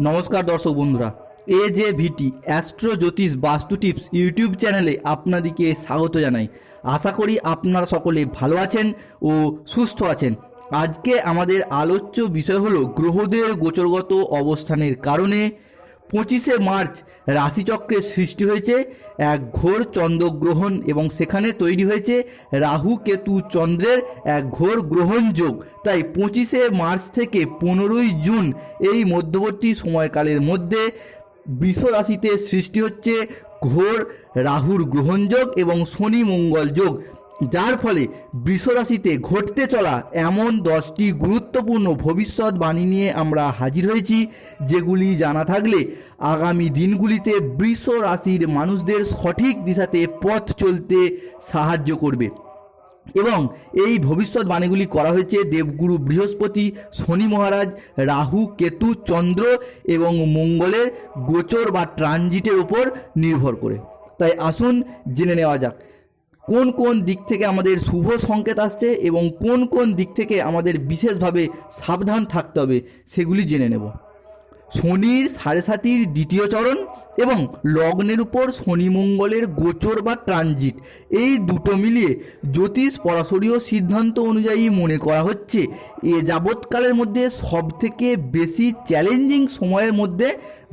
নমস্কার দর্শক বন্ধুরা এ যে ভিটি অ্যাস্ট্রো জ্যোতিষ বাস্তু টিপস ইউটিউব চ্যানেলে আপনাদেরকে স্বাগত জানাই। আশা করি আপনারা সকলে ভালো আছেন ও সুস্থ আছেন। আজকে আমাদের আলোচ্য বিষয় হলো গ্রহদের গোচরগত অবস্থানের কারণে পঁচিশে মার্চ রাশিচক্রের সৃষ্টি হয়েছে এক ঘোর চন্দ্রগ্রহণ এবং সেখানে তৈরি হয়েছে রাহু কেতু চন্দ্রের এক ঘোর গ্রহণ যোগ। তাই পঁচিশে মার্চ থেকে পনেরোই জুন এই মধ্যবর্তী সময়কালের মধ্যে বৃষ রাশিতে সৃষ্টি হচ্ছে ঘোর রাহুর গ্রহণযোগ এবং শনি মঙ্গল যোগ। যার ফলে বৃষরাশিতে ঘটতে চলা এমন দশটি গুরুত্বপূর্ণ ভবিষ্যৎবাণী নিয়ে আমরা হাজির হয়েছি, যেগুলি জানা থাকলে আগামী দিনগুলিতে বৃষ রাশির মানুষদের সঠিক দিশাতে পথ চলতে সাহায্য করবে। এবং এই ভবিষ্যৎবাণীগুলি করা হয়েছে দেবগুরু বৃহস্পতি, শনি মহারাজ, রাহু, কেতু, চন্দ্র এবং মঙ্গলের গোচর বা ট্রানজিটের উপর নির্ভর করে। তাই আসুন জেনে নেওয়া যাক। কোন কোন দিক থেকে আমাদের শুভ সংকেত আসছে এবং কোন কোন দিক থেকে আমাদের বিশেষভাবে সাবধান থাকতে হবে, সেগুলি জেনে নেব। শনির সাড়ে সাতির দ্বিতীয় চরণ এবং লগ্নের উপর শনি মঙ্গলের গোচর বা ট্রানজিট, এই দুটো মিলিয়ে জ্যোতিষ পরাশরীয় সিদ্ধান্ত অনুযায়ী মনে করা হচ্ছে, এ যাবৎকালের মধ্যে সবথেকে বেশি চ্যালেঞ্জিং সময়ের মধ্যে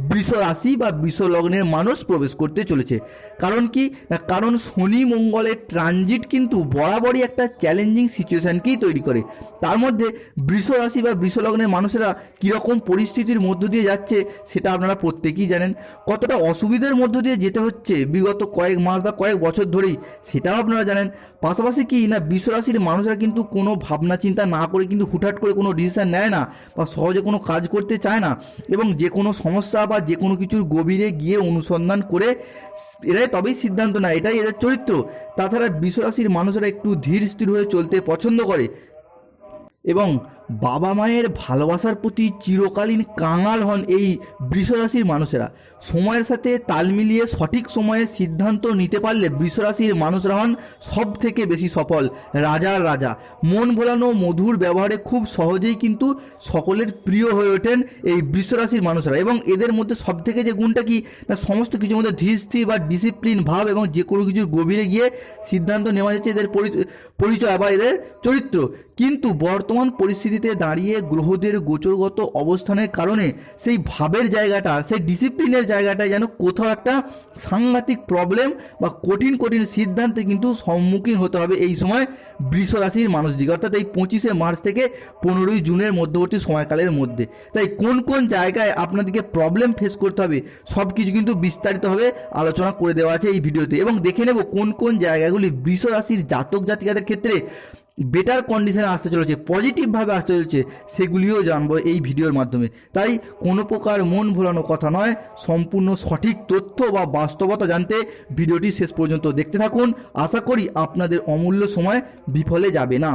বৃষ রাশি বা বৃষ লগ্নের মানুষ প্রবেশ করতে চলেছে। কারণ কি? না, কারণ শনি মঙ্গলের ট্রানজিট কিন্তু বরাবরই একটা চ্যালেঞ্জিং সিচুয়েশানকেই তৈরি করে। তার মধ্যে বৃষ রাশি বা বৃষ লগ্নের মানুষেরা কীরকম পরিস্থিতির মধ্য দিয়ে যাচ্ছে, সেটা আপনারা প্রত্যেকেই জানেন। কতটা অসুবিধার মধ্য দিয়ে যেতে হচ্ছে। বিগত কয়েক মাস বা কয়েক বছর ধরেই সেটাও আপনারা জানেন। পাশাপাশি কি না বৃষ রাশির মানুষরা কিন্তু কোনো ভাবনা চিন্তা না করে কিন্তু হুটহাট করে কোনো ডিসিশন নেয় না বা সহজে কোনো কাজ করতে চায় না এবং যে কোনো সমস্যা বা যে কোনো কিছুর গভীরে গিয়ে অনুসন্ধান করে এরাই তবেই সিদ্ধান্ত নেয়। এটাই এদের চরিত্র। তাছাড়া বিশ্বরাশির মানুষরা একটু ধীর স্থির হয়ে চলতে পছন্দ করে এবং বাবা মায়ের ভালোবাসার প্রতি চিরকালীন কাঙাল হন এই বৃষরাশির মানুষেরা। সময়ের সাথে তাল মিলিয়ে সঠিক সময়ে সিদ্ধান্ত নিতে পারলে বৃষরাশির মানুষরা হন সব থেকে বেশি সফল রাজার রাজা। মন ভোলানো, মধুর ব্যবহারে খুব সহজেই কিন্তু সকলের প্রিয় হয়ে ওঠেন এই বৃষরাশির মানুষরা। এবং এদের মধ্যে সব থেকে যে গুণটা কি? না, সমস্ত কিছুর মধ্যে ধীর স্থির বা ডিসিপ্লিন ভাব এবং যে কোনো কিছুর গভীরে গিয়ে সিদ্ধান্ত নেওয়া হচ্ছে এদের পরি- পরিচয় বা এদের চরিত্র। কিন্তু বর্তমান পরিস্থিতিতে দাঁড়িয়ে গ্রহদের গোচরগত অবস্থানের কারণে সেই ভাবের জায়গাটা, সেই ডিসিপ্লিনের জায়গাটায় যেন কোথাও একটা সাংঘাতিক প্রবলেম বা কঠিন কঠিন সিদ্ধান্তে কিন্তু সম্মুখীন হতে হবে এই সময় বৃষ রাশির মানুষদিকে। অর্থাৎ এই পঁচিশে মার্চ থেকে পনেরোই জুনের মধ্যবর্তী সময়কালের মধ্যে। তাই কোন কোন জায়গায় আপনাদেরকে প্রবলেম ফেস করতে হবে সব কিছু কিন্তু বিস্তারিতভাবে আলোচনা করে দেওয়া আছে এই ভিডিওতে এবং দেখে নেব কোন কোন জায়গাগুলি বৃষ রাশির জাতক জাতিকাদের ক্ষেত্রে বেটার কন্ডিশনে আসতে চলেছে পজিটিভভাবে আসতে চলেছে, সেগুলিও জানব এই ভিডিওর মাধ্যমে। তাই কোনো প্রকার মন ভোলানো কথা নয়, সম্পূর্ণ সঠিক তথ্য বা বাস্তবতা জানতে ভিডিওটি শেষ পর্যন্ত দেখতে থাকুন। আশা করি আপনাদের অমূল্য সময় বিফলে যাবে না।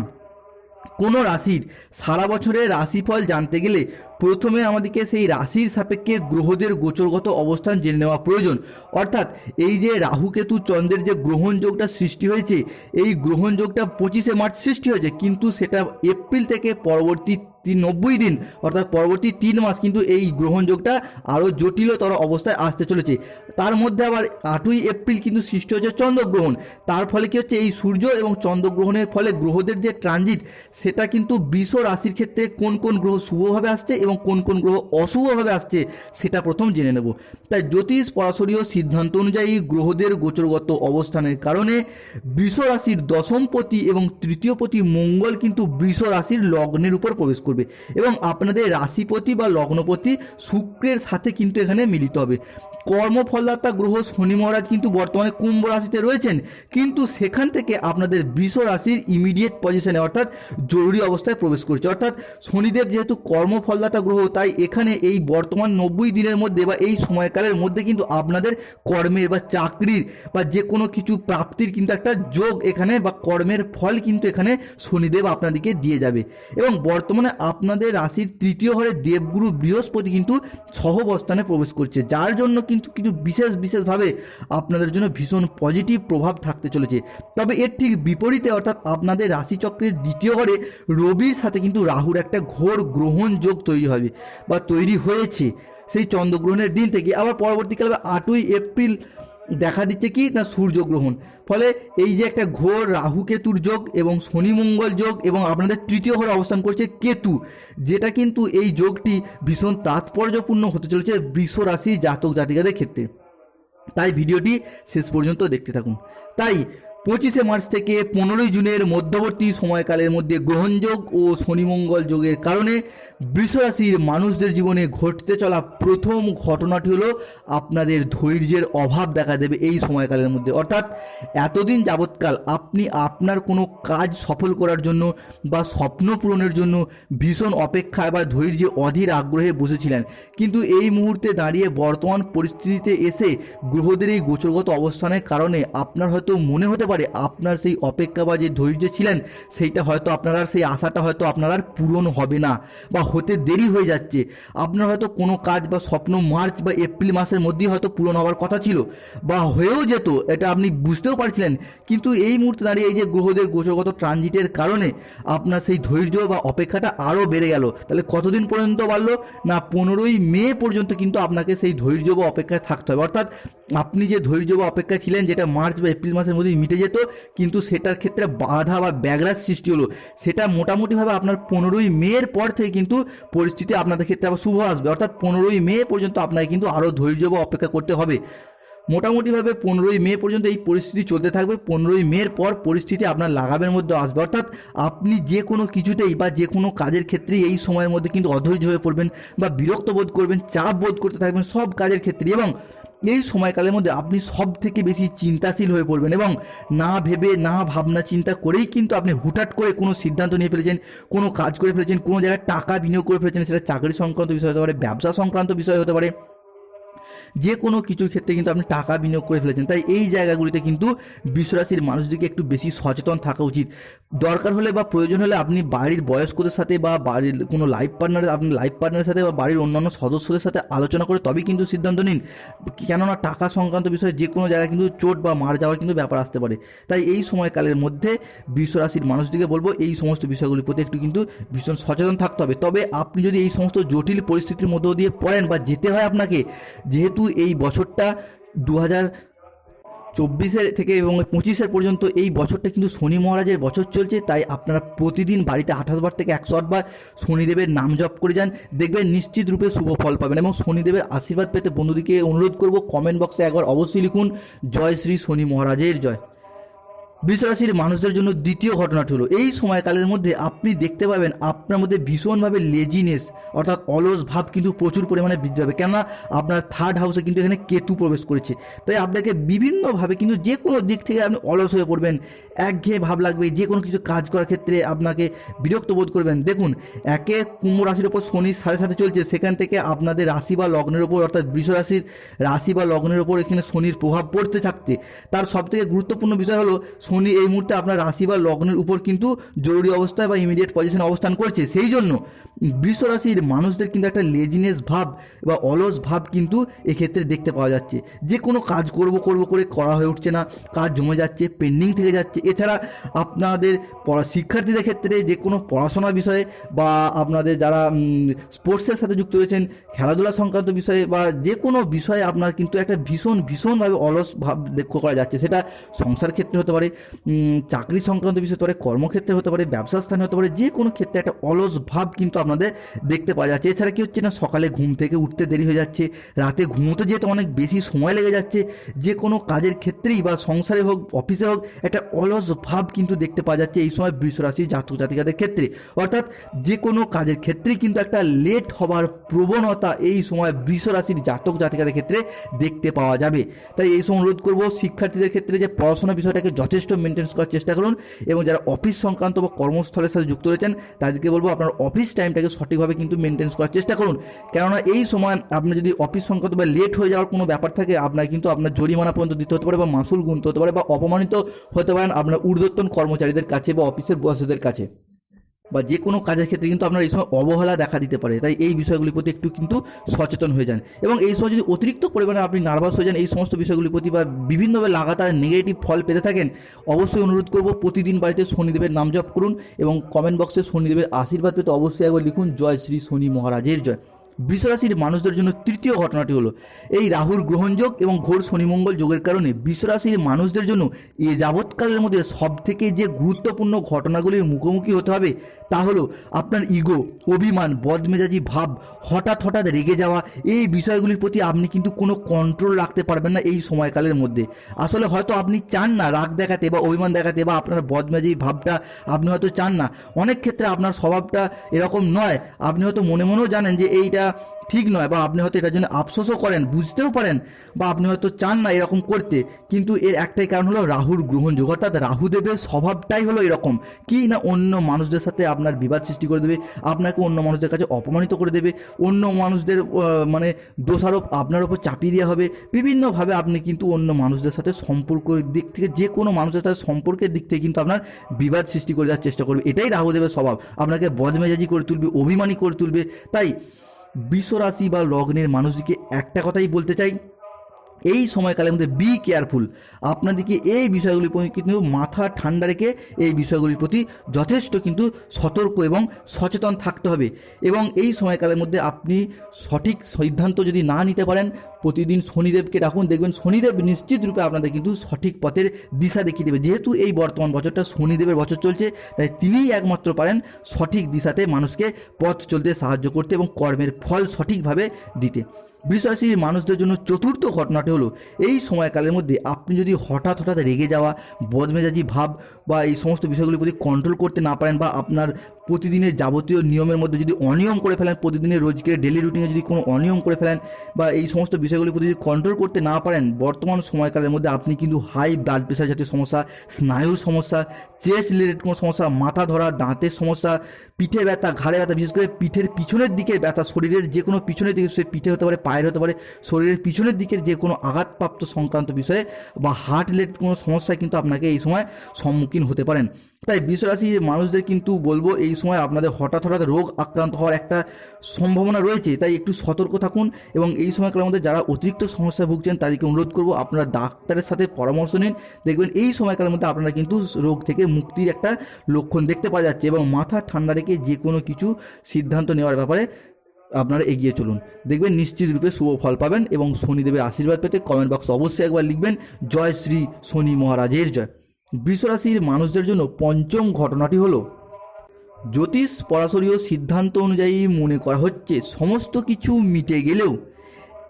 কোনো রাশির সারা বছরের রাশিফল জানতে গেলে প্রথমে আমাদেরকে সেই রাশির সাপেক্ষে গ্রহদের গোচরগত অবস্থান জেনে নেওয়া প্রয়োজন। অর্থাৎ এই যে রাহুকেতু চন্দ্রের যে গ্রহণযোগটা সৃষ্টি হয়েছে, এই গ্রহণযোগটা পঁচিশে মার্চ সৃষ্টি হয়েছে, কিন্তু সেটা এপ্রিল থেকে পরবর্তী তিন নব্বই দিন, অর্থাৎ পরবর্তী তিন মাস কিন্তু এই গ্রহণযোগটা আরও জটিলতর অবস্থায় আসতে চলেছে। তার মধ্যে আবার আটই এপ্রিল কিন্তু সৃষ্টি হচ্ছে চন্দ্রগ্রহণ। তার ফলে কী হচ্ছে, এই সূর্য এবং চন্দ্রগ্রহণের ফলে গ্রহদের যে ট্রানজিট, সেটা কিন্তু বৃষ রাশির ক্ষেত্রে কোন কোন গ্রহ শুভভাবে আসছে এবং কোন কোন গ্রহ অশুভভাবে আসছে, সেটা প্রথম জেনে নেব। তাই জ্যোতিষ পরাশরীয় সিদ্ধান্ত অনুযায়ী গ্রহদের গোচরগত অবস্থানের কারণে বৃষ রাশির দশমপতি এবং তৃতীয়পতি মঙ্গল কিন্তু বৃষ রাশির লগ্নের উপর প্রবেশ করবে এবং আপনাদের রাশিপতি বা লগ্নপতি শুক্রের সাথে কিন্তু এখানে মিলিত হবে। কর্মফলদাতা গ্রহ শনি মহারাজ কিন্তু বর্তমানে কুম্ভ রাশিতে রয়েছেন। কিন্তু সেখান থেকে আপনাদের বৃষ রাশির ইমিডিয়েট পজিশনে অর্থাৎ জরুরি অবস্থায় প্রবেশ করছে। অর্থাৎ শনিদেব যেহেতু কর্মফলদাতা গ্রহ, তাই এখানে এই বর্তমান নব্বই দিনের মধ্যে বা এই সময়কালের মধ্যে কিন্তু আপনাদের কর্মের বা চাকরির বা যে কোনো কিছু প্রাপ্তির কিন্তু একটা যোগ এখানে বা কর্মের ফল কিন্তু এখানে শনিদেব আপনাদেরকে দিয়ে যাবে। এবং বর্তমানে আপনাদের রাশির তৃতীয় ঘরে দেবগুরু বৃহস্পতি কিন্তু সহবস্থানে প্রবেশ করছে, যার জন্য কিন্তু কিছু বিশেষ, বিশেষভাবে আপনাদের জন্য ভীষণ পজিটিভ প্রভাব থাকতে চলেছে। তবে এর ঠিক বিপরীতে অর্থাৎ আপনাদের রাশিচক্রের দ্বিতীয় ঘরে রবির সাথে কিন্তু রাহুর একটা ঘোর গ্রহণ যোগ তৈরি হবে বা তৈরি হয়েছে। সেই চন্দ্রগ্রহণের দিন থেকে আবার পরবর্তীকালে আটই এপ্রিল দেখা দিচ্ছে কি না সূর্যগ্রহণ ফলে এই যে একটা ঘোর রাহু কেতুর যোগ এবং শনি মঙ্গল যোগ এবং আপনাদের তৃতীয় ঘরে অবস্থান করছে কেতু, যেটা কিন্তু এই যোগটি ভীষণ তাৎপর্যপূর্ণ হতে চলেছে বৃষ রাশি জাতক জাতিকাদের ক্ষেত্রে। তাই ভিডিওটি শেষ পর্যন্ত দেখতে থাকুন। তাই পঁচিশে মার্চ থেকে পনেরোই জুনের মধ্যবর্তী সময়কালের মধ্যে গ্রহণযোগ ও শনিমঙ্গল যোগের কারণে বৃষরাশির মানুষদের জীবনে ঘটতে চলা প্রথম ঘটনাটি হলো আপনাদের ধৈর্যের অভাব দেখা দেবে এই সময়কালের মধ্যে। অর্থাৎ এতদিন যাবৎকাল আপনি আপনার কোনো কাজ সফল করার জন্য বা স্বপ্ন পূরণের জন্য ভীষণ অপেক্ষায় বা ধৈর্যে অধীর আগ্রহে বসেছিলেন। কিন্তু এই মুহূর্তে দাঁড়িয়ে বর্তমান পরিস্থিতিতে এসে গ্রহদের এই গোচরগত অবস্থানের কারণে আপনার হয়তো মনে হতে পারে, আপনার সেই অপেক্ষা বা যে ধৈর্য ছিলেন, সেইটা হয়তো আপনার আর সেই আশাটা হয়তো আপনার আর পূরণ হবে না বা হতে দেরি হয়ে যাচ্ছে। আপনার হয়তো কোনো কাজ বা স্বপ্ন মার্চ বা এপ্রিল মাসের মধ্যেই হয়তো পূরণ হওয়ার কথা ছিল বা হয়েও যেত, এটা আপনি বুঝতেও পারছিলেন। কিন্তু এই মুহূর্তে দাঁড়িয়ে এই যে গ্রহদের গোচরগত ট্রানজিটের কারণে আপনার সেই ধৈর্য বা অপেক্ষাটা আরও বেড়ে গেল। তাহলে কতদিন পর্যন্ত বাড়লো? না পনেরোই মে পর্যন্ত কিন্তু আপনাকে সেই ধৈর্য বা অপেক্ষায় থাকতে হবে। অর্থাৎ আপনি যে ধৈর্য বা অপেক্ষা ছিলেন, যেটা মার্চ বা এপ্রিল মাসের মধ্যেই মিটে যেত, কিন্তু সেটার ক্ষেত্রে বাধা বা ব্যাগরাজ সৃষ্টি হলো। সেটা মোটামুটিভাবে আপনার পনেরোই মের পর থেকে কিন্তু পরিস্থিতি আপনাদের ক্ষেত্রে আবার শুভ আসবে। অর্থাৎ পনেরোই মে পর্যন্ত আপনাকে কিন্তু আরও ধৈর্য বা অপেক্ষা করতে হবে। মোটামুটিভাবে পনেরোই মে পর্যন্ত এই পরিস্থিতি চলতে থাকবে। পনেরোই মের পর পরিস্থিতি আপনার লাগাবের মধ্যে আসবে। অর্থাৎ আপনি যে কোনো কিছুতেই বা যে কোনো কাজের ক্ষেত্রেই এই সময়ের মধ্যে কিন্তু অধৈর্য হয়ে পড়বেন বা বিরক্ত বোধ করবেন, চাপ বোধ করতে থাকবেন, সব কাজের ক্ষেত্রে এবং এই সময়কালের মধ্যে আপনি সব থেকে বেশি চিন্তাশীল হয়ে পড়বেন এবং না ভেবে, না ভাবনা চিন্তা করেই কিন্তু আপনি হুটহাট করে কোনো সিদ্ধান্ত নিয়ে ফেলেছেন, কোনো কাজ করে ফেলেছেন, কোনো জায়গায় টাকা বিনিয়োগ করে ফেলেছেন, সেটা চাকরি সংক্রান্ত বিষয় হতে পারে, ব্যবসা সংক্রান্ত বিষয় হতে পারে যে কোনো কিছুর ক্ষেত্রে কিন্তু আপনি টাকা বিনিয়োগ করে ফেলেছেন। তাই এই জায়গাগুলিতে কিন্তু বিশ্বরাশির মানুষদেরকে একটু বেশি সচেতন থাকা উচিত। দরকার হলে বা প্রয়োজন হলে আপনি বাড়ির বয়স্কদের সাথে বা বাড়ির কোনো লাইফ পার্টনার আপনি লাইফ পার্টনারের সাথে বা বাড়ির অন্যান্য সদস্যদের সাথে আলোচনা করে তবেই কিন্তু সিদ্ধান্ত নিন। কেননা টাকা সংক্রান্ত বিষয়ে যে কোনো জায়গায় কিন্তু চোট বা মার যাওয়ার কিন্তু ব্যাপার আসতে পারে। তাই এই সময়কালের মধ্যে বিশ্বরাশির মানুষদিকে বলব, এই সমস্ত বিষয়গুলির প্রতি একটু কিন্তু ভীষণ সচেতন থাকতে হবে। তবে আপনি যদি এই সমস্ত জটিল পরিস্থিতির মধ্য দিয়ে পড়েন বা যেতে হয় আপনাকে, যেহেতু এই বছরটা দু হাজার চব্বিশের থেকে এবং পঁচিশের পর্যন্ত এই বছরটা কিন্তু শনি মহারাজের বছর চলছে, তাই আপনারা প্রতিদিন বাড়িতে আঠাশ বার থেকে একশো আটবার শনিদেবের নাম জপ করে যান। দেখবেন নিশ্চিত রূপে শুভ ফল পাবেন এবং শনিদেবের আশীর্বাদ পেতে বন্ধুদিকে অনুরোধ করব কমেন্ট বক্সে একবার অবশ্যই লিখুন, জয় শ্রী শনি মহারাজের জয়। বৃষরাশির মানুষদের জন্য দ্বিতীয় ঘটনাটি হলো, এই সময়কালের মধ্যে আপনি দেখতে পাবেন আপনার মধ্যে ভীষণভাবে লেজিনেস অর্থাৎ অলস ভাব কিন্তু প্রচুর পরিমাণে বৃদ্ধি পাবে। কেননা আপনার থার্ড হাউসে কিন্তু এখানে কেতু প্রবেশ করেছে। তাই আপনাকে বিভিন্নভাবে কিন্তু যে কোনো দিক থেকে আপনি অলস হয়ে পড়বেন, একঘেয়ে ভাব লাগবে যে কোনো কিছু কাজ করার ক্ষেত্রে আপনাকে বিরক্ত বোধ করবেন। দেখুন, একে কুম্ভ রাশির ওপর শনি সাড়ে সাথে চলছে, সেখান থেকে আপনাদের রাশি বা লগ্নের ওপর, অর্থাৎ রাশির রাশি বা লগ্নের ওপর এখানে শনির প্রভাব পড়তে থাকছে। তার সবথেকে গুরুত্বপূর্ণ বিষয় হলো শনি এই মুহূর্তে আপনার রাশি বা লগ্নের উপর কিন্তু জরুরি অবস্থায় বা ইমিডিয়েট পজিশনে অবস্থান করছে। সেই জন্য বৃষ রাশির মানুষদের কিন্তু একটা লেজিনেস ভাব বা অলস ভাব কিন্তু এক্ষেত্রে দেখতে পাওয়া যাচ্ছে। যে কোনো কাজ করব করব করে করা হয়ে উঠছে না, কাজ জমে যাচ্ছে পেন্ডিং থেকে যাচ্ছে। এছাড়া আপনাদের পড়া শিক্ষার্থীদের ক্ষেত্রে যে কোনো পড়াশোনার বিষয়ে বা আপনাদের যারা স্পোর্টসের সাথে যুক্ত রয়েছেন, খেলাধুলা সংক্রান্ত বিষয়ে বা যে কোনো বিষয়ে আপনার কিন্তু একটা ভীষণ, ভীষণভাবে অলস ভাব লক্ষ্য করা যাচ্ছে। সেটা সংসার ক্ষেত্রে হতে পারে চাকরি সংক্রান্ত বিষয় হতে পারে, কর্মক্ষেত্রে হতে পারে, ব্যবসা স্থানে হতে পারে, যে কোনো ক্ষেত্রে একটা অলস ভাব কিন্তু আপনাদের দেখতে পাওয়া যাচ্ছে। এছাড়া কি হচ্ছে না, সকালে ঘুম থেকে উঠতে দেরি হয়ে যাচ্ছে, রাতে ঘুমোতে যেতে অনেক বেশি সময় লেগে যাচ্ছে, যে কোনো কাজের ক্ষেত্রেই বা সংসারে হোক, অফিসে হোক, একটা অলস ভাব কিন্তু দেখতে পাওয়া যাচ্ছে এই সময় বৃষরাশি জাতক জাতিকাদের ক্ষেত্রে। অর্থাৎ যে কোনো কাজের ক্ষেত্রেই কিন্তু একটা লেট হবার প্রবণতা এই সময় বৃষরাশির জাতক জাতিকাদের ক্ষেত্রে দেখতে পাওয়া যাবে। তাই এই সময় অনুরোধ করব, শিক্ষার্থীদের ক্ষেত্রে যে পড়াশোনা বিষয়টাকে যথেষ্ট মেনটেন্স করার চেষ্টা করুন এবং যারা অফিস সংক্রান্ত বা কর্মস্থলের সাথে যুক্ত রয়েছেন, তাদেরকে বলব আপনার অফিস টাইমটাকে সঠিকভাবে কিন্তু মেনটেন্স করার চেষ্টা করুন। কেননা এই সময় আপনি যদি অফিস সংক্রান্ত বা লেট হয়ে যাওয়ার কোনো ব্যাপার থাকে, আপনার কিন্তু আপনার জরিমানা পর্যন্ত দিতে হতে পারে বা মাসুল গুনতে হতে পারে বা অপমানিত হতে পারেন আপনার ঊর্ধ্বতন কর্মচারীদের কাছে বা অফিসের বসেদের কাছে। বা যে কোনো কাজের ক্ষেত্রে কিন্তু আপনার এই সময় অবহেলা দেখা দিতে পারে। তাই এই বিষয়গুলির প্রতি একটু কিন্তু সচেতন হয়ে যান। এবং এই সময় যদি অতিরিক্ত পরিমাণে আপনি নার্ভাস হয়ে যান, এই সমস্ত বিষয়গুলির প্রতি বা বিভিন্নভাবে লাগাতার নেগেটিভ ফল পেতে থাকেন, অবশ্যই অনুরোধ করব প্রতিদিন বাড়িতে শনিদেবের নাম জপ করুন এবং কমেন্ট বক্সে শনিদেবের আশীর্বাদ পেতে অবশ্যই একবার লিখুন, জয় শ্রী শনি মহারাজের জয়। বিশ্বরাশির মানুষদের জন্য তৃতীয় ঘটনাটি হলো, এই রাহুর গ্রহণযোগ এবং ঘোর শনিমঙ্গল যোগের কারণে বিশ্বরাশির মানুষদের জন্য এ যাবৎকালের মধ্যে সব থেকে যে গুরুত্বপূর্ণ ঘটনাগুলির মুখোমুখি হতে হবে তা হলো আপনার ইগো, অভিমান, বদমেজাজি ভাব, হঠাৎ হঠাৎ রেগে যাওয়া, এই বিষয়গুলির প্রতি আপনি কিন্তু কোনো কন্ট্রোল রাখতে পারবেন না এই সময়কালের মধ্যে। আসলে হয়তো আপনি চান না রাগ দেখাতে বা অভিমান দেখাতে বা আপনার বদমেজাজি ভাবটা আপনি হয়তো চান না। অনেক ক্ষেত্রে আপনার স্বভাবটা এরকম নয়, আপনি হয়তো মনে মনেও জানেন যে এইটা ঠিক নয় বা আপনি হয়তো এটার জন্য আফসোসও করেন, বুঝতেও পারেন বা আপনি হয়তো চান না এরকম করতে। কিন্তু এর একটাই কারণ হলো রাহুর গ্রহণযোগ অর্থাৎ রাহুদেবের স্বভাবটাই হলো এরকম। কি না অন্য মানুষদের সাথে আপনার বিবাদ সৃষ্টি করে দেবে, আপনাকে অন্য মানুষদের কাছে অপমানিত করে দেবে, অন্য মানুষদের মানে দোষারোপ আপনার ওপর চাপিয়ে দেওয়া হবে। বিভিন্নভাবে আপনি কিন্তু অন্য মানুষদের সাথে সম্পর্কের দিক থেকে, যে কোনো মানুষের সাথে সম্পর্কের দিক থেকে কিন্তু আপনার বিবাদ সৃষ্টি করে দেওয়ার চেষ্টা করবে। এটাই রাহুদেবের স্বভাব। আপনাকে বদমেজাজি করে তুলবে, অভিমানী করে তুলবে। তাই বিশ্বরাশি বা লগ্নের মানুষদিকে একটা কথাই বলতে চাই এই সময়কালের মধ্যে বি কেয়ারফুল আপনাদেরকে এই বিষয়গুলির প্রতি কিন্তু মাথা ঠান্ডা রেখে এই বিষয়গুলির প্রতি যথেষ্ট কিন্তু সতর্ক এবং সচেতন থাকতে হবে। এবং এই সময়কালের মধ্যে আপনি সঠিক সিদ্ধান্ত যদি না নিতে পারেন, প্রতিদিন শনিদেবকে ডাকুন, দেখবেন শনিদেব নিশ্চিত রূপে আপনাদের কিন্তু সঠিক পথের দিশা দেখিয়ে দেবে। যেহেতু এই বর্তমান বছরটা শনিদেবের বছর চলছে, তাই তিনিই একমাত্র পারেন সঠিক দিশাতে মানুষকে পথ চলতে সাহায্য করতে এবং কর্মের ফল সঠিকভাবে দিতে। বৃষরাশির মানুষদের জন্য চতুর্থ ঘটনাটি হলো, এই সময়কালের মধ্যে আপনি যদি হঠাৎ হঠাৎ রেগে যাওয়া, বদমেজাজি ভাব বা এই সমস্ত বিষয়গুলির প্রতি কন্ট্রোল করতে না পারেন বা আপনার প্রতিদিনের যাবতীয় নিয়মের মধ্যে যদি অনিয়ম করে ফেলেন, প্রতিদিনের রোজকের ডেলি রুটিনে যদি কোনো অনিয়ম করে ফেলেন বা এই সমস্ত বিষয়গুলির প্রতি যদি কন্ট্রোল করতে না পারেন, বর্তমান সময়কালের মধ্যে আপনি কিন্তু হাই ব্লাড প্রেশার জাতীয় সমস্যা, স্নায়ুর সমস্যা চেস্ট রিলেটেড কোনো সমস্যা, মাথা ধরা, দাঁতের সমস্যা, পিঠে ব্যথা, ঘাড়ে ব্যথা, বিশেষ করে পিঠের পিছনের দিকে ব্যথা, শরীরের যে কোনো পিছনের দিকে সে পিঠে হতে পারে পায়ের হতে পারে। শরীরের পিছনের দিকের যে কোনো আঘাতপ্রাপ্ত সংক্রান্ত বিষয়ে বা হার্ট রিলেটেড কোনো সমস্যায় কিন্তু আপনাকে এই সময় সম্মুখীন হতে পারেন। তাই বিশ্বরাশির মানুষদের কিন্তু বলব এই সময় আপনাদের হঠাৎ হঠাৎ রোগ আক্রান্ত হওয়ার একটা সম্ভাবনা রয়েছে। তাই একটু সতর্ক থাকুন এবং এই সময়কালের মধ্যে যারা অতিরিক্ত সমস্যায় ভুগছেন তাদেরকে অনুরোধ করব আপনারা ডাক্তারের সাথে পরামর্শ নিন। দেখবেন এই সময়কালের মধ্যে আপনারা কিন্তু রোগ থেকে মুক্তির একটা লক্ষণ দেখতে পাওয়া যাচ্ছে এবং মাথা ঠান্ডা রেখে যে কোনো কিছু সিদ্ধান্ত নেওয়ার ব্যাপারে আপনারা এগিয়ে চলুন। দেখবেন নিশ্চিত রূপে শুভ ফল পাবেন এবং শনিদেবের আশীর্বাদ পেতে কমেন্ট বক্স অবশ্যই একবার লিখবেন, জয় শ্রী শনি মহারাজের জয়। বৃষরাশির মানুষদের জন্য পঞ্চম ঘটনাটি হলো, জ্যোতিষ পরাশরীয় সিদ্ধান্ত অনুযায়ী মনে করা হচ্ছে সমস্ত কিছু মিটে গেলেও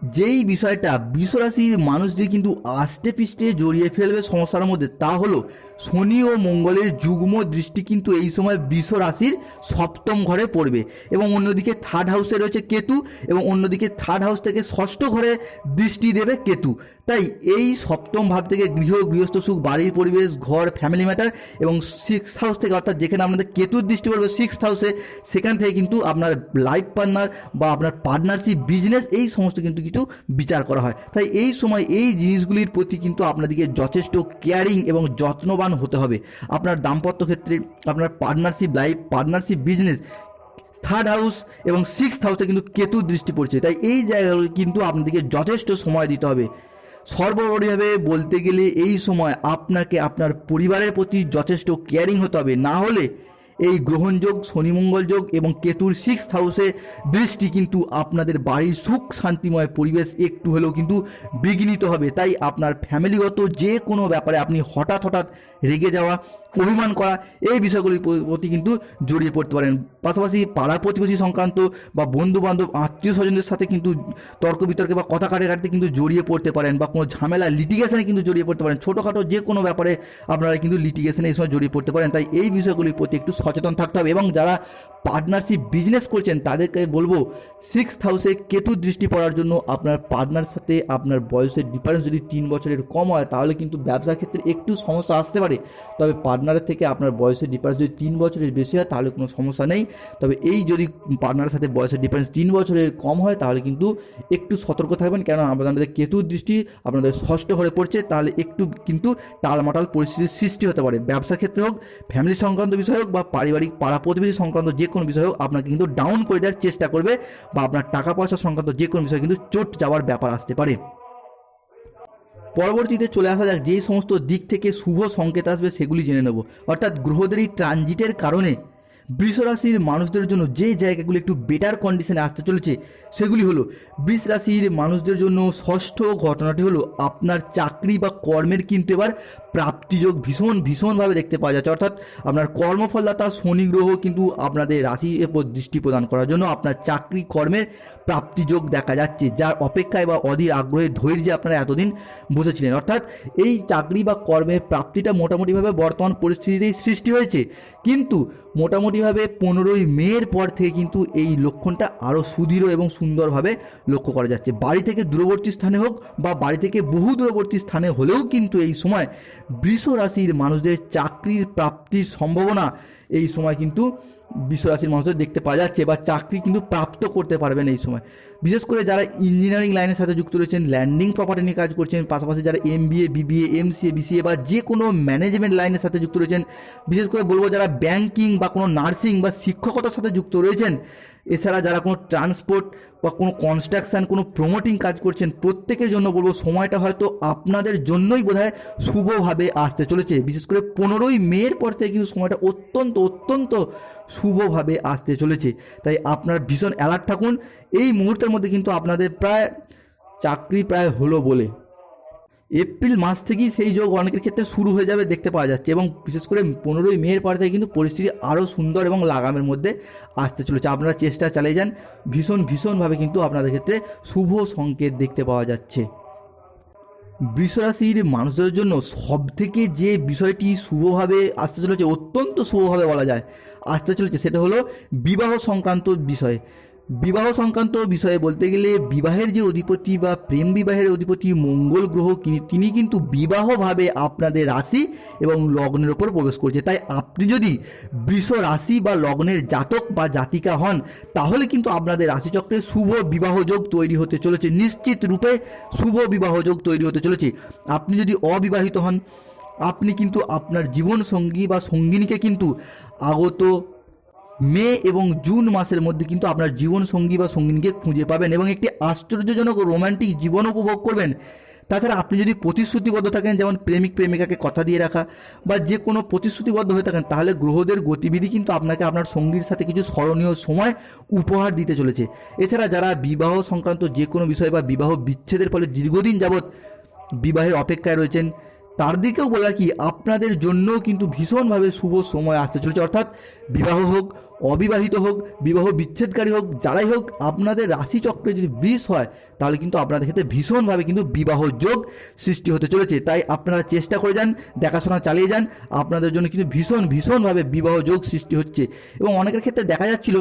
যেই বিষয়টা বিশ্বরাশির মানুষদের কিন্তু আষ্টে পিষ্টে জড়িয়ে ফেলবে সমস্যার মধ্যে, তা হলো শনি ও মঙ্গলের যুগ্ম দৃষ্টি কিন্তু এই সময় বিশ্বরাশির রাশির সপ্তম ঘরে পড়বে এবং অন্যদিকে থার্ড হাউসে রয়েছে কেতু এবং অন্যদিকে থার্ড হাউস থেকে ষষ্ঠ ঘরে দৃষ্টি দেবে কেতু। তাই এই সপ্তম ভাব থেকে গৃহ, গৃহস্থ সুখ, বাড়ির পরিবেশ, ঘর ফ্যামিলি ম্যাটার এবং সিক্স হাউস থেকে অর্থাৎ যেখানে আপনাদের কেতুর দৃষ্টি পড়বে সিক্স হাউসে সেখান থেকে কিন্তু আপনার লাইফ পার্টনার বা আপনার পার্টনারশিপ বিজনেস এই সমস্ত কিন্তু কিছু বিচার করা হয়। তাই এই সময় এই জিনিসগুলির প্রতি কিন্তু আপনাদেরকে যথেষ্ট কেয়ারিং এবং যত্নবান হতে হবে। আপনার দাম্পত্য ক্ষেত্রে আপনার partnership life partnership business third house এবং সিক্স হাউসে কিন্তু কেতুর দৃষ্টি পড়ছে। তাই এই জায়গাগুলো কিন্তু আপনাদেরকে যথেষ্ট সময় দিতে হবে। সর্বোপরিভাবে বলতে গেলে এই সময় আপনাকে আপনার পরিবারের প্রতি যথেষ্ট কেয়ারিং হতে হবে। না হলে এই গ্রহণযোগ, শনিমঙ্গল যোগ এবং কেতুর সিক্স হাউসে দৃষ্টি কিন্তু আপনাদের বাড়ির সুখ শান্তিময় পরিবেশ একটু হলেও কিন্তু বিঘ্নিত হবে। তাই আপনার ফ্যামিলিগত যে কোনো ব্যাপারে আপনি হঠাৎ হঠাৎ রেগে যাওয়া, অভিমান করা, এই বিষয়গুলির প্রতি কিন্তু জড়িয়ে পড়তে পারেন। পাশাপাশি পাড়া প্রতিবেশী সংক্রান্ত বা বন্ধু বান্ধব আত্মীয় স্বজনদের সাথে কিন্তু তর্ক বিতর্কে বা কথা কাটে কাটতে কিন্তু জড়িয়ে পড়তে পারেন বা কোনো ঝামেলা লিটিগেশনে কিন্তু জড়িয়ে পড়তে পারেন। ছোটোখাটো যে কোনো ব্যাপারে আপনারা কিন্তু লিটিগেশনে এই সময় জড়িয়ে পড়তে পারেন। তাই এই বিষয়গুলির প্রতি একটু সচেতন থাকতে হবে এবং যারা পার্টনারশিপ বিজনেস করছেন, তাদেরকে বলব সিক্স হাউসে কেতু দৃষ্টি পড়ার জন্য আপনার পার্টনার সাথে আপনার বয়সের ডিফারেন্স যদি তিন বছরের কম হয়, তাহলে কিন্তু ব্যবসার ক্ষেত্রে একটু সমস্যা আসতে পারে। তবে পার্টনারের থেকে আপনার বয়সের ডিফারেন্স যদি তিন বছরের বেশি হয়, তাহলে কোনো সমস্যা নেই। তবে এই যদি পার্টনারের সাথে বয়সের ডিফারেন্স তিন বছরের কম হয়, তাহলে কিন্তু একটু সতর্ক থাকবেন। কেন আপনাদের কেতুর দৃষ্টি আপনাদের ষষ্ঠ ঘরে পড়ছে, তাহলে একটু কিন্তু টালমাটাল পরিস্থিতির সৃষ্টি হতে পারে। ব্যবসার ক্ষেত্রে হোক ফ্যামিলি সংক্রান্ত বিষয় হোক বা পারিবারিক পাড়া প্রতিবেশী সংক্রান্ত যে কোনো বিষয় হোক আপনাকে কিন্তু ডাউন করে দেওয়ার চেষ্টা করবে বা আপনার টাকা পয়সা সংক্রান্ত যে কোনো বিষয় কিন্তু চোট যাওয়ার ব্যাপার আসতে পারে। পরবর্তীতে চলে আসা যাক, যেই সমস্ত দিক থেকে শুভ সংকেত আসবে সেগুলি জেনে নেব। অর্থাৎ গ্রহদেরই ট্রানজিটের কারণে বৃষ রাশির মানুষদের জন্য যে জায়গাগুলো একটু বেটার কন্ডিশনে আসতে চলেছে, সেগুলি হলো বৃষ রাশির মানুষদের জন্য ষষ্ঠ ঘটনাটি হলো আপনার চাকরি বা কর্মের কিন্তু এবার প্রাপ্তিযোগ ভীষণ, ভীষণভাবে দেখতে পাওয়া যাচ্ছে। অর্থাৎ আপনার কর্মফলদাতা, শনি গ্রহ কিন্তু আপনাদের রাশির উপর দৃষ্টি প্রদান করার জন্য আপনার চাকরি, কর্মের প্রাপ্তিযোগ দেখা যাচ্ছে, যার অপেক্ষায় বা অধীর আগ্রহে ধৈর্যে আপনারা এতদিন বসেছিলেন। অর্থাৎ এই চাকরি বা কর্মের প্রাপ্তিটা মোটামুটিভাবে বর্তমান পরিস্থিতিতেই সৃষ্টি হয়েছে। কিন্তু মোটামুটিভাবে পনেরোই মেয়ের পর থেকে কিন্তু এই লক্ষণটা আরও সুদৃঢ় এবং সুন্দরভাবে লক্ষ্য করা যাচ্ছে। বাড়ি থেকে দূরবর্তী স্থানে হোক বা বাড়ি থেকে বহু দূরবর্তী স্থানে হলেও কিন্তু এই সময় বৃষ রাশির মানুষদের চাকরির প্রাপ্তির সম্ভাবনা এই সময় কিন্তু বিশ্ব রাশির মানুষদের দেখতে পাওয়া যাচ্ছে বা চাকরি কিন্তু প্রাপ্ত করতে পারবেন এই সময়। বিশেষ করে যারা ইঞ্জিনিয়ারিং লাইনের সাথে যুক্ত রয়েছেন ল্যান্ডিং প্রপার্টি নিয়ে কাজ করছেন, পাশাপাশি যারা M BA BBA MCA BCA বা যে কোনো ম্যানেজমেন্ট লাইনের সাথে যুক্ত রয়েছেন, বিশেষ করে বলব যারা ব্যাংকিং বা কোনো নার্সিং বা শিক্ষকতার সাথে যুক্ত রয়েছেন এছাড়া যারা কোনো ট্রান্সপোর্ট বা কোনো কনস্ট্রাকশন কোনো প্রমোটিং কাজ করছেন, প্রত্যেকের জন্য বলব সময়টা হয়তো আপনাদের জন্যই বোধহয় শুভভাবে আসতে চলেছে। বিশেষ করে পনেরোই মের পর থেকে কিন্তু সময়টা অত্যন্ত অত্যন্ত শুভভাবে আসতে চলেছে। তাই আপনার ভীষণ অ্যালার্ট থাকুন। এই মুহূর্তের মধ্যে কিন্তু আপনাদের প্রায় চাকরি প্রায় হলো বলে এপ্রিল মাস থেকেই সেই যোগ অনেকের ক্ষেত্রে শুরু হয়ে যাবে দেখতে পাওয়া যাচ্ছে এবং বিশেষ করে পনেরোই মের পর থেকে কিন্তু পরিস্থিতি আরও সুন্দর এবং লাগামের মধ্যে আসতে চলেছে। আপনারা চেষ্টা চালিয়ে যান। ভীষণ, ভীষণভাবে কিন্তু আপনাদের ক্ষেত্রে শুভ সংকেত দেখতে পাওয়া যাচ্ছে। বৃষরাশির মানুষদের জন্য সব থেকে যে বিষয়টি শুভভাবে আসতে চলেছে, অত্যন্ত শুভভাবে বলা যায়, আসতে চলেছে, সেটা হলো বিবাহ সংক্রান্ত বিষয়। বিবাহ সংক্রান্ত বিষয়ে বলতে গেলে বিবাহের যে অধিপতি বা প্রেম বিবাহের অধিপতি মঙ্গল গ্রহ তিনি কিন্তু বিবাহভাবে আপনাদের রাশি এবং লগ্নের ওপর প্রবেশ করছে। তাই আপনি যদি বৃষ রাশি বা লগ্নের জাতক বা জাতিকা হন, তাহলে কিন্তু আপনাদের রাশিচক্রে শুভ বিবাহযোগ তৈরি হতে চলেছে। নিশ্চিত রূপে শুভ বিবাহ যোগ তৈরি হতে চলেছে। আপনি যদি অবিবাহিত হন, আপনি কিন্তু আপনার জীবন সঙ্গী বা সঙ্গিনীকে কিন্তু আগত মে এবং জুন মাসের মধ্যে কিন্তু আপনার জীবন সঙ্গী বা সঙ্গিনীকে খুঁজে পাবেন এবং একটি আশ্চর্যজনক রোমান্টিক জীবন উপভোগ করবেন। তাছাড়া আপনি যদি প্রতিশ্রুতিবদ্ধ থাকেন, যেমন প্রেমিক, প্রেমিকাকে কথা দিয়ে রাখা বা যে কোনো প্রতিশ্রুতিবদ্ধ হয়ে থাকেন, তাহলে গ্রহদের গতিবিধি কিন্তু আপনাকে আপনার সঙ্গীর সাথে কিছু স্মরণীয় সময় উপহার দিতে চলেছে। এছাড়া যারা বিবাহ সংক্রান্ত যে কোনো বিষয় বা বিবাহ বিচ্ছেদের ফলে দীর্ঘদিন যাবৎ বিবাহের অপেক্ষায় রয়েছেন তার দিকেও বলা কি, আপনাদের জন্যও কিন্তু ভীষণভাবে শুভ সময় আসতে চলেছে। অর্থাৎ বিবাহ হোক, অবিবাহিত হোক, বিবাহ বিচ্ছেদকারী হোক, যারাই হোক, আপনাদের রাশিচক্রে যদি বৃষ হয়, তাহলে কিন্তু আপনাদের ক্ষেত্রে ভীষণভাবে কিন্তু বিবাহ যোগ সৃষ্টি হতে চলেছে। তাই আপনারা চেষ্টা করে যান, দেখাশোনা চালিয়ে যান, আপনাদের জন্য কিন্তু ভীষণ, ভীষণভাবে বিবাহ যোগ সৃষ্টি হচ্ছে। এবং অনেকের ক্ষেত্রে দেখা যাচ্ছিল,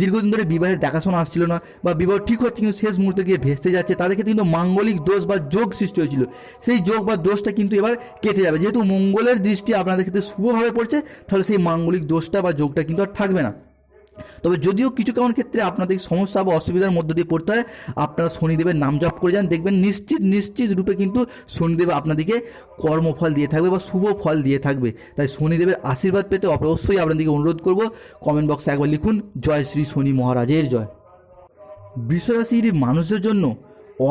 দীর্ঘদিন ধরে বিবাহের দেখাশোনা আসছিল না বা বিবাহ ঠিক হচ্ছে কিন্তু শেষ মুহূর্তে গিয়ে ভেস্তে যাচ্ছে, তাদের ক্ষেত্রে কিন্তু মাঙ্গলিক দোষ বা যোগ সৃষ্টি হয়েছিল। সেই যোগ বা দোষটা কিন্তু এবার কেটে যাবে। যেহেতু মঙ্গলের দৃষ্টি আপনাদের ক্ষেত্রে শুভভাবে পড়ছে, তাহলে সেই মাঙ্গলিক দোষটা বা যোগটা কিন্তু আর থাকবে না। তবে যদিও কিছু কেমন ক্ষেত্রে আপনাদের সমস্যা বা অসুবিধার মধ্য দিয়ে পড়তে হয়, আপনারা শনিদেবের নাম জপ করে যান, দেখবেন নিশ্চিত নিশ্চিত রূপে কিন্তু শনিদেব আপনাদেরকে কর্মফল দিয়ে থাকবে বা শুভ ফল দিয়ে থাকবে। তাই শনিদেবের আশীর্বাদ পেতে অবশ্যই আপনাদেরকে অনুরোধ করব কমেন্ট বক্সে একবার লিখুন, জয় শ্রী শনি মহারাজের জয়। বৃষরাশির মানুষের জন্য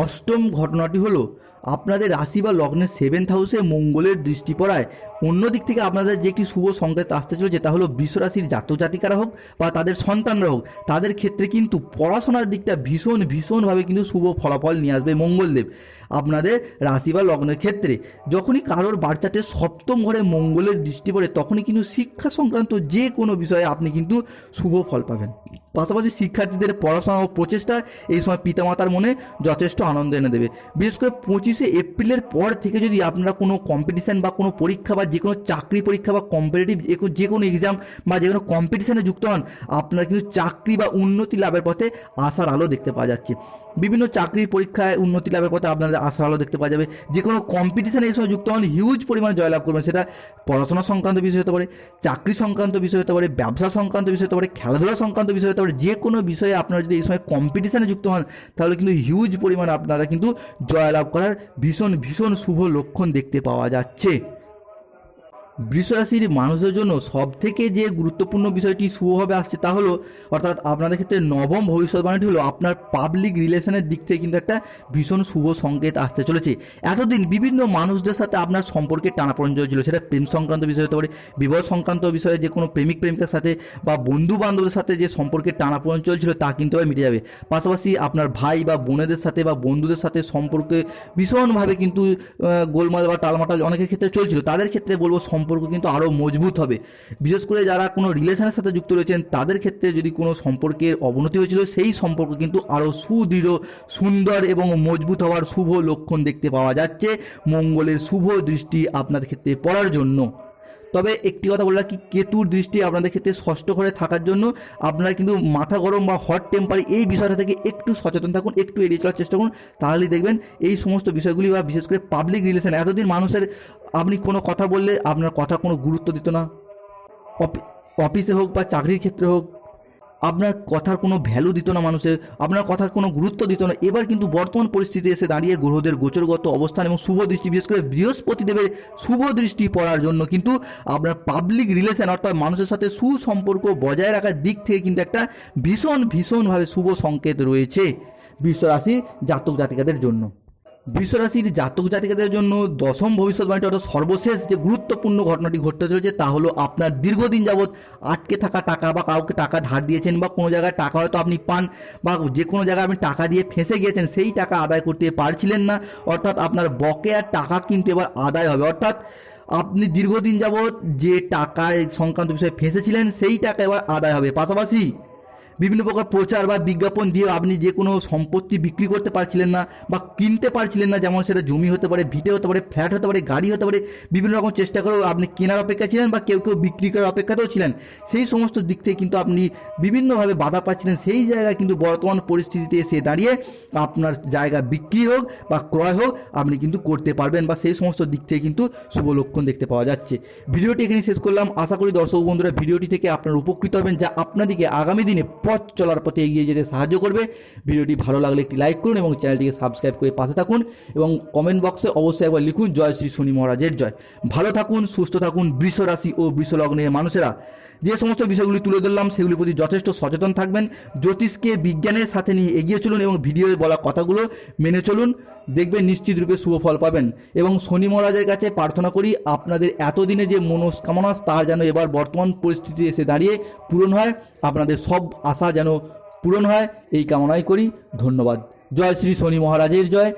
অষ্টম ঘটনাটি হলো আপনাদের রাশি বা লগ্নের সেভেন্থ হাউসে মঙ্গলের দৃষ্টি পড়ায়। অন্য দিক থেকে আপনাদের যে একটি শুভ সংকেত আসতে চলেছে, তা হলো বৃষরাশির জাতক জাতিকারা হোক বা তাদের সন্তানরা হোক, তাদের ক্ষেত্রে কিন্তু পড়াশোনার দিকটা ভীষণ, ভীষণভাবে কিন্তু শুভ ফলাফল নিয়ে আসবে মঙ্গলদেব। আপনাদের রাশি বা লগ্নের ক্ষেত্রে যখনই কারোর বাচ্চাতে সপ্তম ঘরে মঙ্গলের দৃষ্টি পড়ে, তখনই কিন্তু শিক্ষা সংক্রান্ত যে কোনো বিষয়ে আপনি কিন্তু শুভ ফল পাবেন। পাশাপাশি শিক্ষার্থীদের পড়াশোনা ও প্রচেষ্টা এই সময় পিতামাতার মনে যথেষ্ট আনন্দ এনে দেবে। বিশেষ করে পঁচিশে এপ্রিলের পর থেকে যদি আপনারা কোনো কম্পিটিশান বা কোনো পরীক্ষা বা যে কোনো চাকরি পরীক্ষা বা কম্পিটিটিভ যে কোনো এক্সাম বা যে কোনো কম্পিটিশানে যুক্ত হন, আপনারা কিন্তু চাকরি বা উন্নতি লাভের পথে আশার আলো দেখতে পাওয়া যাচ্ছে। বিভিন্ন চাকরির পরীক্ষায় উন্নতি লাভের পথে আপনাদের আশার আলো দেখতে পাওয়া যাবে। যে কোনো কম্পিটিশানে এই সময় যুক্ত হন হিউজ পরিমাণে জয়লাভ করবেন। সেটা পড়াশোনা সংক্রান্ত বিষয় হতে পারে, চাকরি সংক্রান্ত বিষয় হতে পারে, ব্যবসা সংক্রান্ত বিষয় হতে পারে, খেলাধুলা সংক্রান্ত বিষয় হতে পারে যে কোনো বিষয়ে আপনারা যদি এই সময় কম্পিটিশানে যুক্ত হন, তাহলে কিন্তু হিউজ পরিমাণ আপনারা কিন্তু জয়লাভ করার ভীষণ ভীষণ শুভ লক্ষণ দেখতে পাওয়া যাচ্ছে। বৃষরাশির মানুষের জন্য সব থেকে যে গুরুত্বপূর্ণ বিষয়টি শুভভাবে আসছে তা হলো, অর্থাৎ আপনাদের ক্ষেত্রে নবম ভবিষ্যৎবাণীটি হলো আপনার পাবলিক রিলেশনের দিক থেকে কিন্তু একটা ভীষণ শুভ সংকেত আসতে চলেছে। এতদিন বিভিন্ন মানুষদের সাথে আপনার সম্পর্কে টানাপড়ন চলছিল, সেটা প্রেম সংক্রান্ত বিষয় হতে পারে, বিবাহ সংক্রান্ত বিষয়ে যে কোনো প্রেমিক প্রেমিকার সাথে বা বন্ধু বান্ধবদের সাথে যে সম্পর্কে টানাপড়ন চলছিল তা কিন্তু মিটে যাবে। পাশাপাশি আপনার ভাই বা বোনেদের সাথে বা বন্ধুদের সাথে সম্পর্কে ভীষণভাবে কিন্তু গোলমাল বা টালমাটাল অনেকের ক্ষেত্রে চলছিল। তাদের ক্ষেত্রে বলব সম্পর্ক কিন্তু আরও মজবুত হবে। বিশেষ করে যারা কোনো রিলেশনের সাথে যুক্ত রয়েছেন, তাদের ক্ষেত্রে যদি কোনো সম্পর্কের অবনতি হয়েছিল, সেই সম্পর্ক কিন্তু আরও সুদৃঢ়, সুন্দর এবং মজবুত হওয়ার শুভ লক্ষণ দেখতে পাওয়া যাচ্ছে। মঙ্গলের শুভ দৃষ্টি আপনাদের ক্ষেত্রে পড়ার জন্য। তবে একটি কথা বললাম কি কেতুর দৃষ্টি আপনাদের ক্ষেত্রে ষষ্ঠ ঘরে থাকার জন্য আপনারা কিন্তু মাথা গরম বা হট টেম্পার এই বিষয়টা থেকে একটু সচেতন থাকুন, একটু এড়িয়ে চলার চেষ্টা করুন। তাহলেই দেখবেন এই সমস্ত বিষয়গুলি বা বিশেষ করে পাবলিক রিলেশন এতদিন মানুষের আপনি কোনো কথা বললে আপনার কথা কোনো গুরুত্ব দিত না। অফিসে হোক বা চাকরির ক্ষেত্রে হোক আপনার কথার কোনো ভ্যালু দিত না মানুষের, আপনার কথার কোনো গুরুত্ব দিত না। এবার কিন্তু বর্তমান পরিস্থিতি এসে দাঁড়িয়ে গ্রহদের গোচরগত অবস্থান এবং শুভ দৃষ্টি, বিশেষ করে বৃহস্পতিদেবের শুভ দৃষ্টি পড়ার জন্য কিন্তু আপনার পাবলিক রিলেশন অর্থাৎ মানুষের সাথে সুসম্পর্ক বজায় রাখার দিক থেকে কিন্তু একটা ভীষণ, ভীষণভাবে শুভ সংকেত রয়েছে বিশ্বরাশির জাতক জাতিকাদের জন্য। বৃষরাশির জাতক জাতিকাদের জন্য দশম ভবিষ্যৎবাণীটি অর্থাৎ সর্বশেষ যে গুরুত্বপূর্ণ ঘটনাটি ঘটতে চলেছে, তা হলো আপনার দীর্ঘদিন যাবৎ আটকে থাকা টাকা বা কাউকে টাকা ধার দিয়েছেন বা কোনো জায়গায় টাকা হয়তো আপনি পান বা যে কোনো জায়গায় আপনি টাকা দিয়ে ফেঁসে গিয়েছেন, সেই টাকা আদায় করতে পারছিলেন না। অর্থাৎ আপনার বকেয়ার টাকা কিন্তু এবার আদায় হবে। অর্থাৎ আপনি দীর্ঘদিন যাবৎ যে টাকায় সংক্রান্ত বিষয়ে ফেঁসেছিলেন, সেই টাকা এবার আদায় হবে। পাশাপাশি বিভিন্ন প্রকার প্রচার বা বিজ্ঞাপন দিয়ে আপনি যে কোনো সম্পত্তি বিক্রি করতে পারছিলেন না বা কিনতে পারছিলেন না, যেমন সেটা জমি হতে পারে, ভিটে হতে পারে, ফ্ল্যাট হতে পারে, গাড়ি হতে পারে, বিভিন্ন রকম চেষ্টা করেও আপনি কেনার অপেক্ষা ছিলেন বা কেউ কেউ বিক্রি করার অপেক্ষাতেও ছিলেন। সেই সমস্ত দিক থেকে কিন্তু আপনি বিভিন্নভাবে বাধা পাচ্ছিলেন। সেই জায়গায় কিন্তু বর্তমান পরিস্থিতিতে এসে দাঁড়িয়ে আপনার জায়গা বিক্রি হোক বা ক্রয় হোক, আপনি কিন্তু করতে পারবেন বা সেই সমস্ত দিক থেকে কিন্তু শুভ লক্ষণ দেখতে পাওয়া যাচ্ছে। ভিডিওটি এখানে শেষ করলাম। আশা করি দর্শক বন্ধুরা ভিডিওটি থেকে আপনারা উপকৃত হবেন যা আপনাদেরকে আগামী দিনে পথ চলার পথে এগিয়ে যেতে সাহায্য করবে। ভিডিওটি ভালো লাগলে একটি লাইক করুন এবং চ্যানেলটিকে সাবস্ক্রাইব করে পাশে থাকুন এবং কমেন্ট বক্সে অবশ্যই একবার লিখুন, জয় শ্রী শনি মহারাজের জয় ভালো থাকুন, সুস্থ থাকুন বৃষ রাশি ও বৃষ লগ্নের মানুষেরা। যে সমস্ত বিষয়গুলি তুলে ধরলাম, সেগুলির প্রতি যথেষ্ট সচেতন থাকবেন। জ্যোতিষকে বিজ্ঞানের সাথে নিয়ে এগিয়ে চলুন এবং ভিডিওয়ে বলা কথাগুলো মেনে চলুন। দেখবেন নিশ্চিত রূপে শুভ ফল পাবেন। এবং শনি মহারাজের কাছে প্রার্থনা করি, আপনাদের এতদিনে যে মনস্কামনা তার যেন এবার বর্তমান পরিস্থিতি এসে দাঁড়িয়ে পূরণ হয়। আপনাদের সব আশা যেন পূরণ হয়, এই কামনাই করি। ধন্যবাদ। জয় শ্রী শনি মহারাজের জয়।